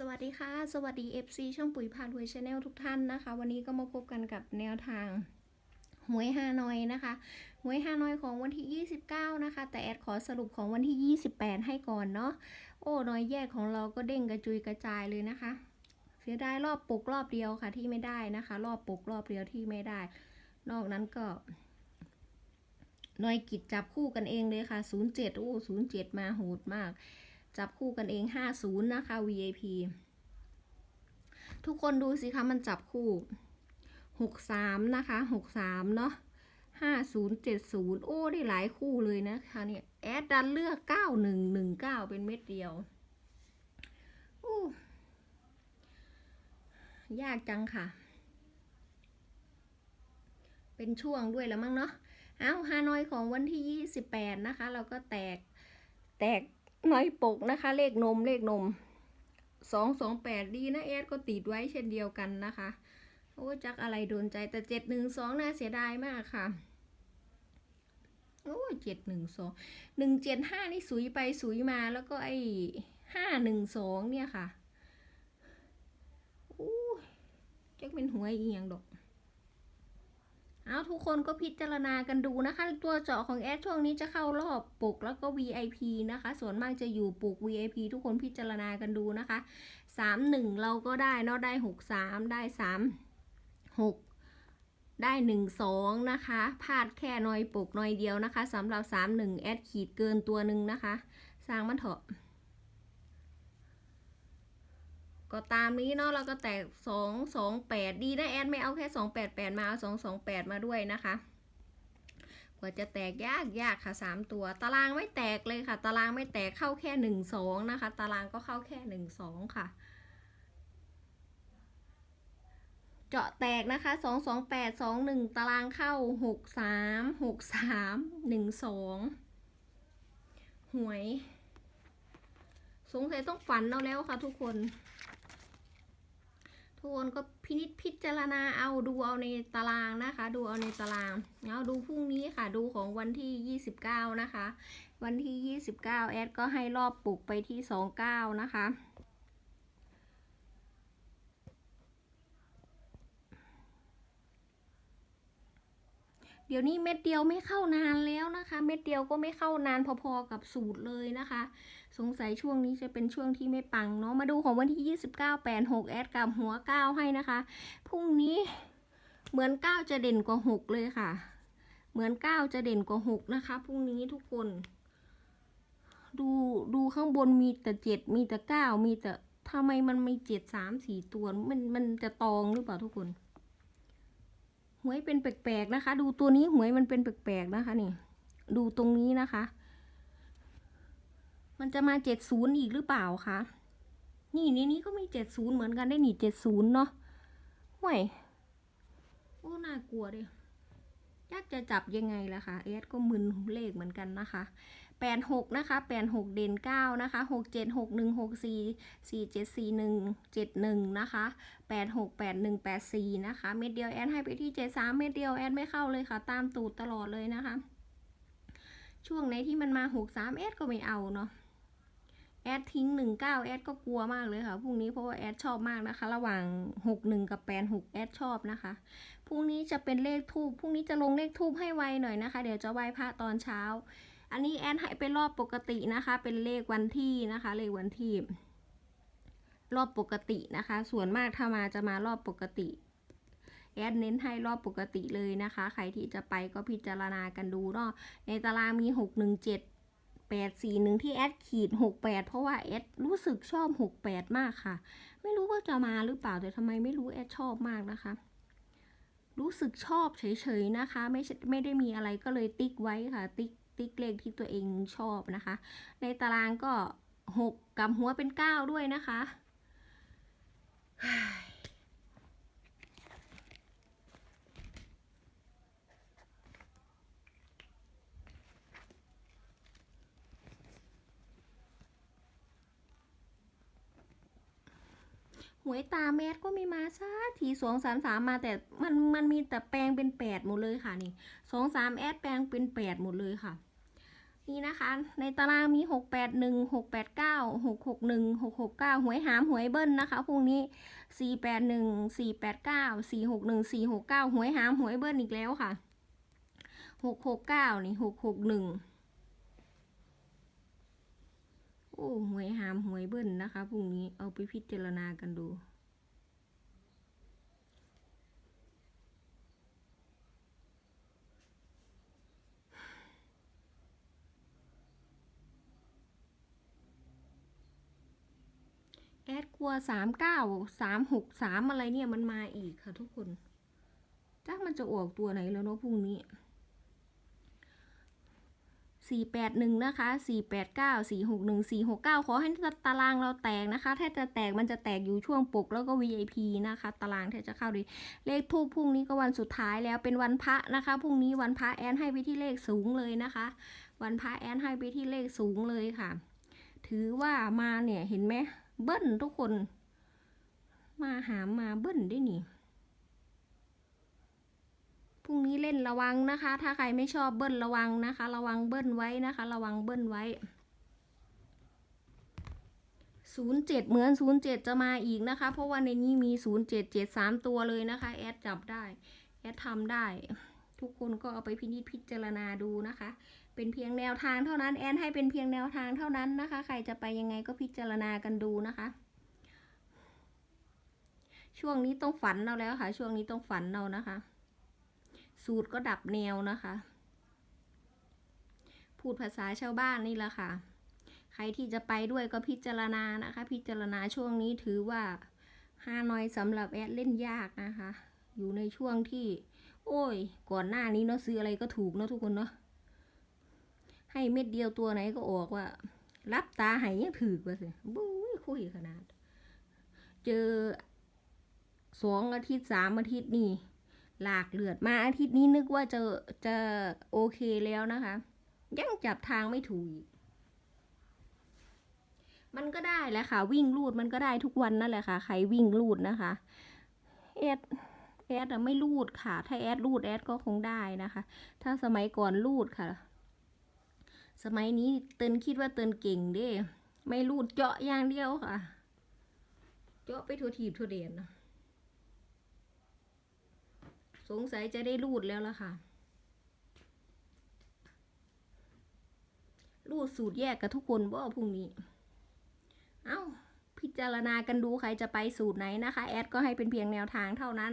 สวัสดีค่ะ สวัสดี FC ช่องปุ๋ยพารวยชาแนลทุกท่านนะคะ วันนี้ก็มาพบกันกับแนวทางหวยฮานอยนะคะหวยฮานอยของวันที่ 29 นะคะ แต่แอดขอสรุปของวันที่ 28 ให้ก่อนเนาะโอ้น้อยแยกของเราก็เด้งกระจุยกระจายเลยนะคะ เสียดายรอบปลุกรอบเดียวค่ะที่ไม่ได้นะคะ รอบปลุกรอบเดียวที่ไม่ได้ นอกนั้นก็น้อยกิจจับคู่กันเองเลยค่ะ 07 โอ้07 มาโหดมาก จับคู่กันเอง 50 นะคะ VIP ทุกคนดูสิคะมันจับคู่ 63 นะคะ 63 เนาะ5070 โอ้ ได้หลายคู่เลยนะคะเนี่ย แอดดันเลือก 9119 เป็นเม็ดเดียวโอ้ยากจังค่ะ เป็นช่วงด้วยแล้วมั้งเนาะ เอาฮานอยของวันที่ 28 นะคะ เราก็แตก แตก น้อยปกนะคะ เลขนมเลขนมสองสองแปดดีนะแอดก็ติดไว้เช่นเดียวกันนะคะ โอ้จักอะไรโดนใจแต่เจ็ดหนึ่งสองน่าเสียดายมากค่ะโอ้เจ็ดหนึ่งสองหนึ่งเจ็ดห้านี่สุยไปสุยมาแล้วก็ไอ้ห้าหนึ่งสองเนี่ยค่ะอู้จักเป็นหวยอีหยังดอก เอาทุกคนก็พิจารณากันดูนะคะ ตัวเจาะของแอดช่วงนี้จะเข้ารอบปุกแล้วก็ VIP นะคะ ส่วนมากจะอยู่ปุก VIP ทุกคนพิจารณากันดูนะคะ 31 เราก็ได้เนาะได้ 63 ได้ 3 6ได้ 1 2 นะคะพลาดแค่น้อยปุกน้อยเดียวนะคะสำหรับ 31 แอดขีดเกินตัวหนึ่งนะคะ สร้างมันเถอะ ก็ตามนี้เนาะเราก็แตกสองสองแปดดีนะแอดไม่เอาแค่สองแปดแปดมาเอาสองสองแปดมาด้วยนะคะกว่าจะแตกยากยากค่ะสามตัว ตารางไม่แตกเลยค่ะ ตารางไม่แตกเข้าแค่หนึ่งสองนะคะ ตารางก็เข้าแค่หนึ่งสองค่ะ เจาะแตกนะคะสองสองแปดสองหนึ่งตารางเข้าหกสามหกสามหนึ่งสองหวย สงสัยต้องฝันเอาแล้วค่ะทุกคน ทุกคนก็พินิจพิจารณาเอาดูเอาในตารางนะคะ ดูเอาในตารางเอาดูพรุ่งนี้ค่ะดูของวันที่ 29 นะคะ วันที่ 29 แอดก็ให้รอบปลุกไปที่ 29 นะคะ เดี๋ยวนี้เม็ดเดียวไม่เข้านานแล้วนะคะ เม็ดเดียวก็ไม่เข้านานพอๆกับสูตรเลยนะคะ สงสัยช่วงนี้จะเป็นช่วงที่ไม่ปังเนาะมาดูของวันที่ 29 8 6 แอดกับหัว 9 ให้นะคะพรุ่งนี้เหมือน 9 จะเด่นกว่า 6 เลยค่ะ เหมือน 9 จะเด่นกว่า 6 นะคะพรุ่งนี้ทุกคน ดูดูข้างบนมีแต่7มีแต่9มีแต่ทำไมมันไมี7 3 4ตัวมันมันจะตองหรือเปล่าทุกคน หวยเป็นแปลกๆนะคะ ดูตัวนี้หวยมันเป็นแปลกๆนะคะนี่ ดูตรงนี้นะคะ มันจะมาเจ็ดศูนย์อีกหรือเปล่าคะนี่ในนี้ก็มีเจ็ดศูนย์เหมือนกันได้หนีเจ็ดศูนย์เนาะห่วยโอ้น่ากลัวเลย ยากจะจับยังไงล่ะคะ เอสก็มึนเลขเหมือนกันนะคะแปดหกนะคะแปดหกเด่นเก้านะคะหกเจ็ดหกหนึ่งหกสี่สี่เจ็ดสี่หนึ่งเจ็ดหนึ่งนะคะแปดหกแปดหนึ่งแปดสี่นะคะ เม็ดเดียวแอดให้ไปที่เจ็ดสามเม็ดเดียวแอดไม่เข้าเลยค่ะ ตามตูดตลอดเลยนะคะ ช่วงไหนที่มันมาหกสามแอดก็ไม่เอาเนาะ แอดทิ้งหนึ่งเก้าแอดก็กลัวมากเลยค่ะพรุ่งนี้เพราะว่าแอดชอบมากนะคะ ระหว่างหกหนึ่งกับแปดหกแอดชอบนะคะพรุ่งนี้จะเป็นเลขทูบพรุ่งนี้จะลงเลขทูบให้ไวหน่อยนะคะ เดี๋ยวจะไหว้พระตอนเช้า อันนี้แอดให้เป็นรอบปกตินะคะ เป็นเลขวันที่นะคะ เลขวันที่ รอบปกตินะคะ ส่วนมากถ้ามาจะมารอบปกติแอดเน้นให้รอบปกติเลยนะคะ ใครที่จะไปก็พิจารณากันดูเนาะในตารางมีหกห นึ่งเจ็ดแปดสี่หนึ่งที่แอดขีดหกแปดเพราะว่าแอดรู้สึกชอบหกแปดมากค่ะ ไม่รู้ว่าจะมาหรือเปล่าแต่ทำไมไม่รู้แอดชอบมากนะคะ รู้สึกชอบเฉยๆนะคะ ไม่ไม่ได้มีอะไรก็เลยติ๊กไว้ค่ะ ติ๊กติ๊กเลขที่ตัวเองชอบนะคะ ในตารางก็หกกับหัวเป็นเก้าด้วยนะคะ วยตาแมสก็ไม่มาสักทีสองสามสามมาแต่มันมันมีแต่แปลงเป็นแปดหมดเลยค่ะนี่สองสามแอดแปลงเป็นแปดหมดเลยค่ะ นี่นะคะ ในตารางมีหกแปดหนึ่งหกแปดเก้าหกหกหนึ่งหกหกเก้าหวยหามหวยเบิ้ลนะคะพรุ่งนี้สี่แปดหนึ่งสี่แปดเก้าสี่หกหนึ่งสี่หกเก้าหวยหามหวยเบิ้ลอีกแล้วค่ะหกหกเก้านี่หกหกหนึ่ง โอ้หวยหามหวยเบิ้ลนะคะพรุ่งนี้เอาไปพิจารณากันดู แอดกลัวสามเก้าสามหกสามอะไรเนี่ยมันมาอีกค่ะทุกคนจ้ามันจะออกตัวไหนแล้วเนาะพรุ่งนี้ สี่แปดหนึ่งนะคะสี่แปดเก้าสี่หกหนึ่งสี่หกเก้าขอให้ตารางเราแตกนะคะ ถ้าจะแตกมันจะแตกอยู่ช่วงปกแล้วก็ VIP นะคะ ตารางถ้าจะเข้าดีเลขทูปพรุ่งนี้ก็วันสุดท้ายแล้วเป็นวันพระนะคะ พรุ่งนี้วันพระแอนให้ไปที่เลขสูงเลยนะคะ วันพระแอนให้ไปที่เลขสูงเลยค่ะ ถือว่ามาเนี่ยเห็นไหมเบิ้ลทุกคน มาหามมาเบิ้ลได้นี่ พรุ่งนี้เล่นระวังนะคะ ถ้าใครไม่ชอบเบิ้ลระวังนะคะ ระวังเบิ้ลไว้นะคะ ระวังเบิ้ลไว้ศูนย์เจ็ดเหมือนศูนย์เจ็ดจะมาอีกนะคะ เพราะว่าในนี้มีศูนย์เจ็ดเจ็ดสามตัวเลยนะคะ แอดจับได้ แอดทำได้ ทุกคนก็เอาไปพินิจพิจารณาดูนะคะ เป็นเพียงแนวทางเท่านั้น แอนให้เป็นเพียงแนวทางเท่านั้นนะคะ ใครจะไปยังไงก็พิจารณากันดูนะคะ ช่วงนี้ต้องฝันเราแล้วค่ะ ช่วงนี้ต้องฝันเรานะคะ สูตรก็ดับแนวนะคะ พูดภาษาชาวบ้านนี่แหละค่ะ ใครที่จะไปด้วยก็พิจารณานะคะ พิจารณาช่วงนี้ถือว่าฮานอยสำหรับแอดเล่นยากนะคะ อยู่ในช่วงที่ โอ้ย ก่อนหน้านี้เนาะซื้ออะไรก็ถูกเนาะทุกคนเนาะให้เม็ดเดียวตัวไหนก็ออกว่า รับตาหายยังถือกว่าสิบุ้ยคุยขนาด เจอสองอาทิตย์สามอาทิตย์นี่ หลากเลือดมาอาทิตย์นี้นึกว่าจะจะโอเคแล้วนะคะ ยังจับทางไม่ถูกมันก็ได้แหละค่ะ วิ่งลูดมันก็ได้ทุกวันนั่นแหละค่ะ ใครวิ่งลูดนะคะแอดแอดไม่ลูดค่ะ ถ้าแอดลูดแอดก็คงได้นะคะ ถ้าสมัยก่อนลูดค่ะ สมัยนี้เตินคิดว่าเตินเก่งเด้ ไม่รูดเจาะอย่างเดียวค่ะ เจาะไปทัวทีบทัวเดียนนะ สงสัยจะได้รูดแล้วล่ะค่ะ รูดสูตรแยกกับทุกคนบ่พรุ่งนี้ เอา้า พิจารณากันดูใครจะไปสูตรไหนนะคะ แอดก็ให้เป็นเพียงแนวทางเท่านั้น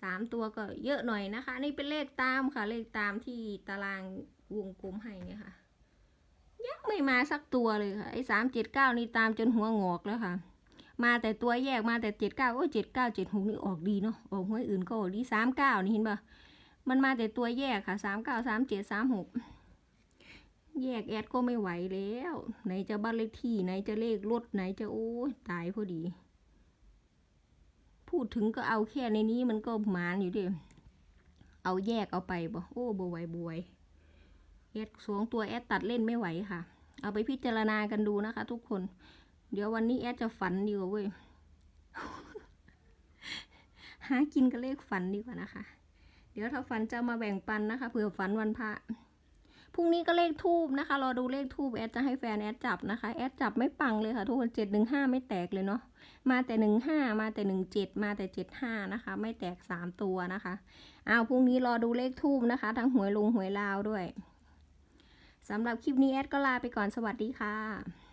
สามตัวก็เยอะหน่อยนะคะ นี่เป็นเลขตามค่ะ เลขตามที่ตารางวงกลมให้เนี่ยค่ะยังไม่มาสักตัวเลยค่ะ ไอ้สามเจ็ดเก้านี่ตามจนหัวงอกแล้วค่ะ มาแต่ตัวแยกมาแต่เจ็ดเก้าโอ้เจ็ดเก้าเจ็ดหกนี่ออกดีเนาะออกหวยอื่นก็ออกดีสามเก้านี่เห็นปะมันมาแต่ตัวแยกค่ะสามเก้าสามเจ็ดสามหกแยกแอดก็ไม่ไหวแล้ว ไหนจะบ้านเลขที่ไหนจะเลขรถไหนจะโอ้ตายพอดี พูดถึงก็เอาแค่ในนี้มันก็หมานอยู่ดิเอาแยกเอาไปบ่โอ้บวยบวยแอดสองตัวแอดตัดเล่นไม่ไหวค่ะ เอาไปพิจารณากันดูนะคะ ทุกคน เดี๋ยววันนี้แอดจะฝันดีกว่าเว้ย หากินกับเลขฝันดีกว่านะคะ เดี๋ยวถ้าฝันจะมาแบ่งปันนะคะเผื่อฝันวันพระ พรุ่งนี้ก็เลขทูบนะคะ รอดูเลขทูบแอดจะให้แฟนแอดจับนะคะ แอดจับไม่ปังเลยค่ะทุกคนเจ็ดหนึ่งห้าไม่แตกเลยเนาะ มาแต่หนึ่งห้ามาแต่หนึ่งเจ็ดมาแต่เจ็ดห้านะคะ ไม่แตกสามตัวนะคะเอาพรุ่งนี้รอดูเลขทูบนะคะ ทั้งหวยลุงหวยลาวด้วยสำหรับคลิปนี้แอดก็ลาไปก่อนสวัสดีค่ะ